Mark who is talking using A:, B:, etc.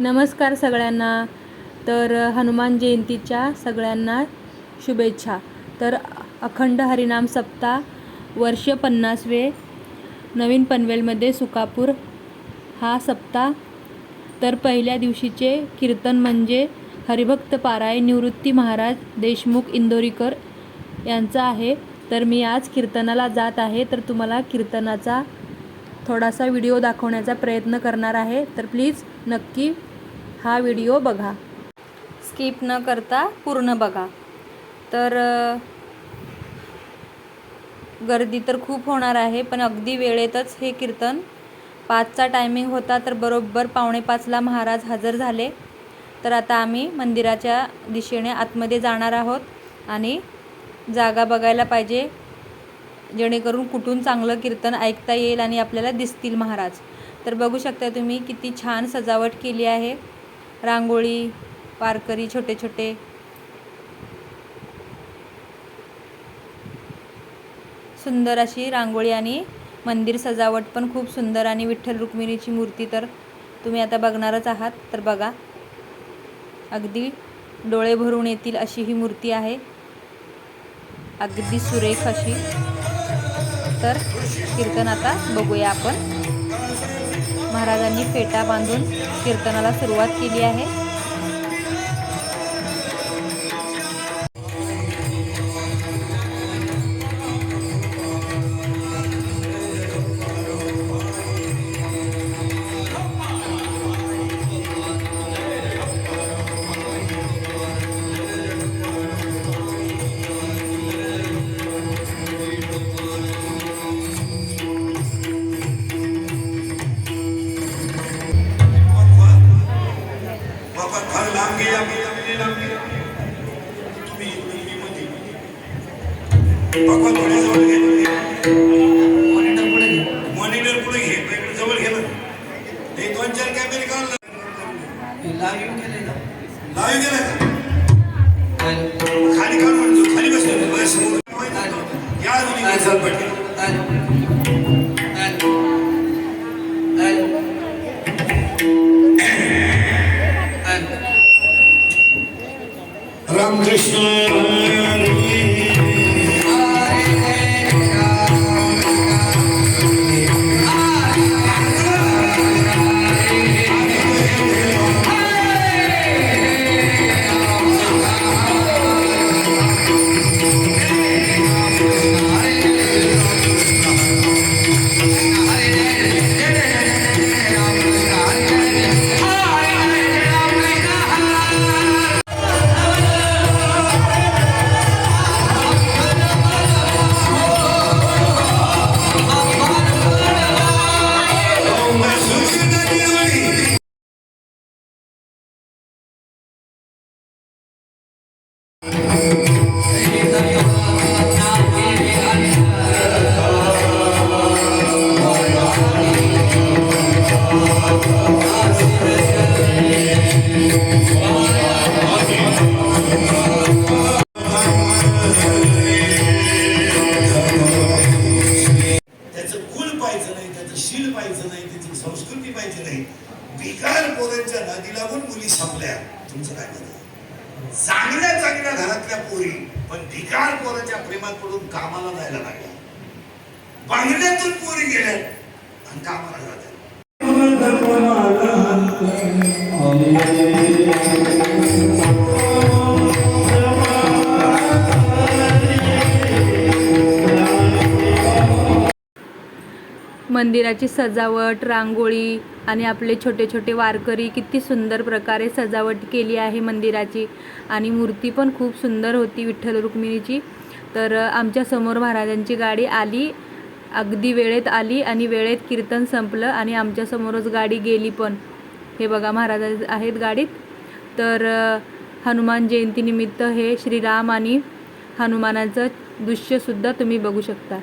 A: नमस्कार सगळ्यांना. तर हनुमान जयंतीच्या सगळ्यांना शुभेच्छा. तर अखंड हरिनाम सप्ताह वर्ष पन्नासवे नवीन पनवेलमध्ये सुकापूर हा सप्ताह. तर पहिल्या दिवशीचे कीर्तन म्हणजे हरिभक्त पाराय निवृत्ती महाराज देशमुख इंदोरीकर यांचं आहे. तर मी आज कीर्तनाला जात आहे. तर तुम्हाला कीर्तनाचा थोडासा व्हिडिओ दाखवण्याचा प्रयत्न करणार आहे. तर प्लीज नक्की हा व्हिडिओ बघा. स्किप न करता पूर्ण बघा. तर गर्दी तर खूप होणार आहे पण अगदी वेळेतच हे कीर्तन पाचचा टायमिंग होता तर बरोबर पावणे पाचला महाराज हजर झाले. तर आता आम्ही मंदिराच्या दिशेने आतमध्ये जाणार आहोत आणि जागा बघायला पाहिजे. जेणेकरून कुठून चांगलं कीर्तन ऐकता येईल आणि आपल्याला दिसतील महाराज. तर बघू शकता तुम्ही किती छान सजावट केली आहे. रांगोळी वारकरी छोटे छोटे. सुंदर अशी रांगोळी आणि मंदिर सजावट पण खूप सुंदर आणि विठ्ठल रुक्मिणीची मूर्ती तर तुम्ही आता बघणारच आहात. तर बघा अगदी डोळे भरून येतील अशी ही मूर्ती आहे. अगदी सुरेख अशी. तर कीर्तन आता बघूया आपण. महाराजांनी फेटा बांधून कीर्तनाला सुरुवात केली आहे.
B: लांब गेला. तुम्ही जवळ मॉनिटर पुढे घे मॉनिटर पुढे घे जवळ घे ते दोन चार कॅमेरे काढला
C: लाईव्ह केले ना
B: लाईव्ह Krishna संस्कृती नाही. बिकार पोरांच्या नादी लागून मुली संपल्या. तुमचं काय मत चांगल्या चांगल्या घरातल्या पोरी पण भिकार पोराच्या प्रेमात पडून कामाला जायला लागल्या. बांगड्यातून पोरी गेल्या आणि कामाला जातात. जात्या
A: मंदिराची सजावट रांगोळी आणि आपले छोटे छोटे वारकरी किती सुंदर प्रकारे सजावट केली आहे मंदिराची. आणि मूर्ती पण खूप सुंदर होती विठ्ठल रुक्मिणीची. तर आमच्यासमोर आमच्यासमोर महाराजांची गाडी आली अगदी वेळेत आली आणि वेळेत कीर्तन संपलं आणि आमच्यासमोरच गाडी गेली पण. हे बघा महाराज आहेत गाडीत. तर हनुमान जयंतीनिमित्त हे श्रीराम आणि हनुमानाचं दृश्यसुद्धा तुम्ही बघू शकता.